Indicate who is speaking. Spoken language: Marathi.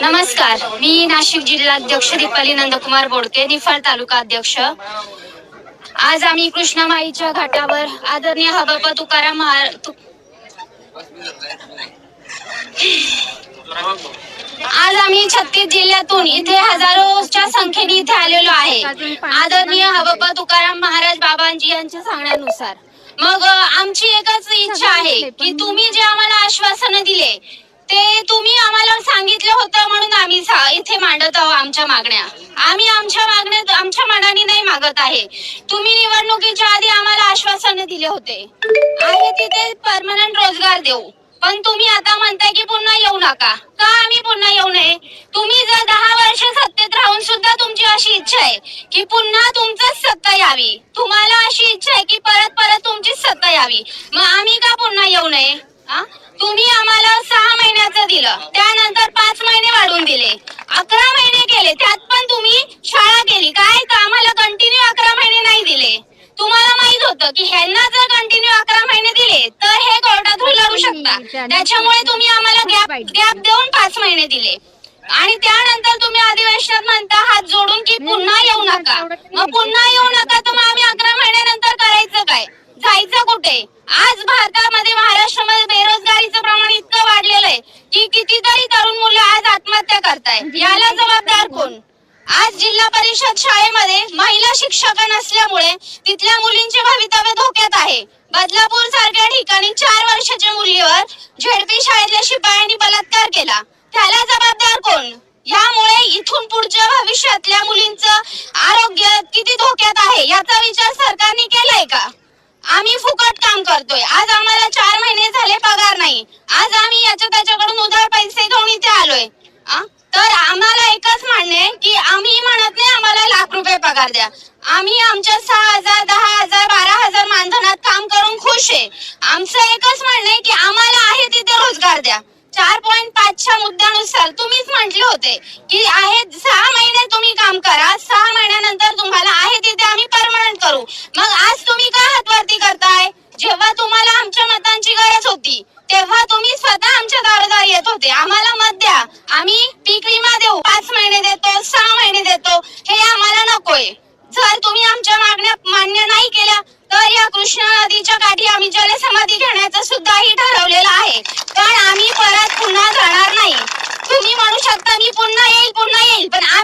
Speaker 1: नमस्कार. मी नाशिक जिल्हाध्यक्ष दीपाली नंदकुमार बोडके निफाड तालुका अध्यक्ष. आज आम्ही कृष्णामाईच्या घाटावर आदरणीय हबाबा तुकाराम आज आम्ही छत्तीस जिल्ह्यातून इथे हजारोच्या संख्येने इथे आलेलो आहे. आदरणीय हबाबा तुकाराम महाराज बाबांजी यांच्या सांगण्यानुसार. मग आमची एकच इच्छा आहे की तुम्ही जे आम्हाला आश्वासन दिले ते तुम्ही आम्हाला सांगितलं होतं म्हणून आम्ही इथे मांडत आहोत आमच्या मागण्या. आम्ही आमच्या मागण्या आमच्या मनाने नाही मागत आहे. तुम्ही निवडणुकीच्या आधी आम्हाला आश्वासन दिले होते. आहे तिथे परमनंट रोजगार देऊ. पण तुम्ही आता म्हणताय की पुन्हा येऊ नका. का आम्ही पुन्हा येऊ नये? तुम्ही जर दहा वर्ष सत्तेत राहून सुद्धा तुमची अशी इच्छा आहे की पुन्हा तुमचंच सत्ता यावी. तुम्हाला अशी इच्छा आहे की परत परत तुमचीच सत्ता यावी. मग आम्ही का पुन्हा येऊ नये? तुम्ही आम्हाला सहा महिन्याचं दिलं. त्यानंतर पाच महिने वाढवून दिले. अकरा महिने केले. त्यात पण तुम्ही शाळा केली. काय? का आम्हाला कंटिन्यू अकरा महिने नाही दिले? तुम्हाला माहीत होतं की ह्यांना जर कंटिन्यू अकरा महिने दिले तर हे कोर्टातून लढू शकता. त्याच्यामुळे तुम्ही आम्हाला गॅप गॅप देऊन पाच महिने दिले. आणि त्यानंतर तुम्ही अधिवेशनात म्हणता हात जोडून की पुन्हा येऊ नका. मग पुन्हा येऊ नका तर मग आम्ही अकरा महिन्यानंतर करायचं काय जायचं कुठे? आज भारतामध्ये महाराष्ट्रामध्ये बेरोजगारीचं प्रमाण इतकं वाढलेलं आहे की कितीतरी तरुण मुलं आज आत्महत्या करताय याला जबाबदार कोण? आज जिल्हा परिषद शाळेमध्ये महिला शिक्षक नसल्यामुळे तिथल्या मुलींचे भवितव्य धोक्यात आहे. बदलापूर सारख्या ठिकाणी चार वर्षाच्या मुलीवर झेडपी शाळेतल्या शिपायांनी बलात्कार केला. त्याला जबाबदार कोण? यामुळे इथून पुढच्या भविष्यातल्या मुलींचं आरोग्य किती धोक्यात आहे याचा विचार सरकारने केलाय का? आम्ही फुकट काम करतोय. आज आम्हाला चार महिने झाले पगार नाही. आज आम्ही याच्या त्याच्याकडून उधार पैसे घेऊन इथे आलोय. तर आम्हाला एकच म्हणणे की आम्ही म्हणत नाही आम्हाला लाख रुपये पगार द्या. आम्ही आमच्या सहा हजार दहा हजार बारा हजार मानधनात काम करून खुश आहे. आमचं एकच म्हणणं आहे की आम्हाला आहे तिथे रोजगार द्या. चार पॉईंट पाचच्या मुद्द्यानुसार तुम्हीच म्हटले होते की आहे सहा महिने तुम्ही काम करा. सहा महिन्यानंतर तुम्हाला आहे तिथे आम्ही परमनंट करू. मग होती. तेव्हा तुम्ही स्वतः आमच्या दारोदार येत होते. आम्हाला मत द्या. आम्ही पीक विमा देऊ. पाच महिने देतो सहा महिने देतो. हे आम्हाला नकोय. जर तुम्ही आमच्या मागण्या मान्य नाही केल्या तर या कृष्णा नदीच्या काठी आम्ही जलसमाधी घेण्याचं सुद्धाही ठरवलेलं आहे. कारण आम्ही परत पुन्हा जाणार नाही. तुम्ही म्हणू शकता मी पुन्हा येईल पुन्हा येईल. पण